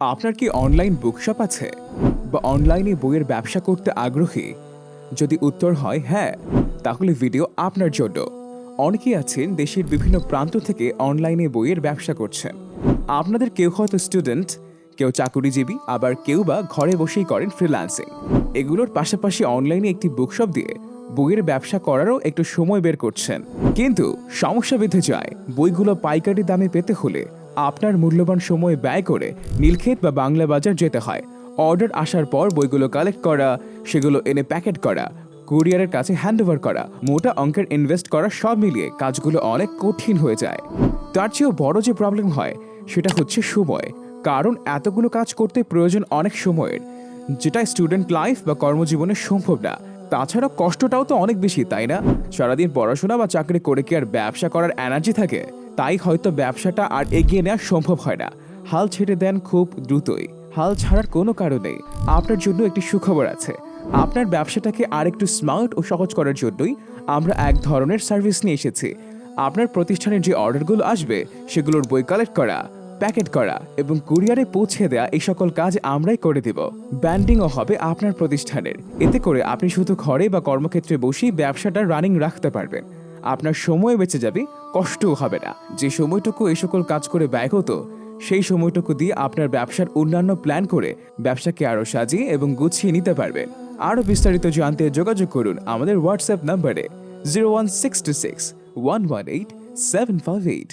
আপনার কি online bookshop আছে? বা অনলাইনে বইয়ের ব্যবসা করতে আগ্রহী? যদি উত্তর হয় হ্যাঁ তাহলে ভিডিও আপনার জন্য। অনেকেই আছেন দেশের বিভিন্ন প্রান্ত থেকে অনলাইনে বইয়ের ব্যবসা করছেন। আপনাদের কেউ হয়তো স্টুডেন্ট কেউ চাকুরিজীবী, আবার কেউ বা ঘরে বসেই করেন ফ্রিল্যান্সিং এগুলোর পাশাপাশি অনলাইনে একটি বুকশপ দিয়ে বইয়ের ব্যবসা করারও একটু সময় বের করছেন। কিন্তু সমস্যা বেঁধে যায়। বইগুলো পাইকারি দামে পেতে হলে আপনার মূল্যবান সময় ব্যয় করে নীলক্ষেত বা বাংলা বাজার যেতে হয়। অর্ডার আসার পর বইগুলো কালেক্ট করা, সেগুলো এনে প্যাকেট করা কুরিয়ারের কাছে হ্যান্ডওভার করা, মোটা অঙ্কের ইনভেস্ট করা সব মিলিয়ে কাজগুলো অনেক কঠিন হয়ে যায়। তার চেয়েও বড় যে প্রবলেম হয়, সেটা হচ্ছে সময়। কারণ এতগুলো কাজ করতে প্রয়োজন অনেক সময়ের, যেটা স্টুডেন্ট লাইফ বা কর্মজীবনে সম্ভব না। তাছাড়া কষ্টটাও তো অনেক বেশি, তাই না? সারাদিন পড়াশোনা বা চাকরি করে কি আর ব্যবসা করার এনার্জি থাকে? তাই হয়তো ব্যবসাটা আর এগিয়ে নেওয়া সম্ভব হয় না। হাল ছেড়ে দেন খুব দ্রুতই। হাল ছাড়ার কোনো কারণে আপনার জন্য একটি সুখবর আছে। আপনার ব্যবসাটাকে আরেকটু স্মার্ট ও সহজ করার জন্যই আমরা এক ধরনের সার্ভিস নিয়ে এসেছি। আপনার প্রতিষ্ঠানের যে অর্ডারগুলো আসবে, সেগুলোর বই কালেক্ট করা, প্যাকেট করা এবং কুরিয়ারে পৌঁছে দেওয়া এই সকল কাজ আমরাই করে দেব। ব্যান্ডিংও হবে আপনার প্রতিষ্ঠানের। এতে করে আপনি শুধু ঘরে বা কর্মক্ষেত্রে বসেই ব্যবসাটা রানিং রাখতে পারবেন। আপনার সময় বেঁচে যাবে কষ্টও হবে না। যে সময়টুকু এই সকল কাজ করে ব্যয় হতো, সেই সময়টুকু দিয়ে আপনার ব্যবসার অন্যান্য প্ল্যান করে ব্যবসাকে আরও সাজিয়ে এবং গুছিয়ে নিতে পারবেন। আরও বিস্তারিত জানতে যোগাযোগ করুন আমাদের হোয়াটসঅ্যাপ নাম্বারে zero one six two six one one eight seven five eight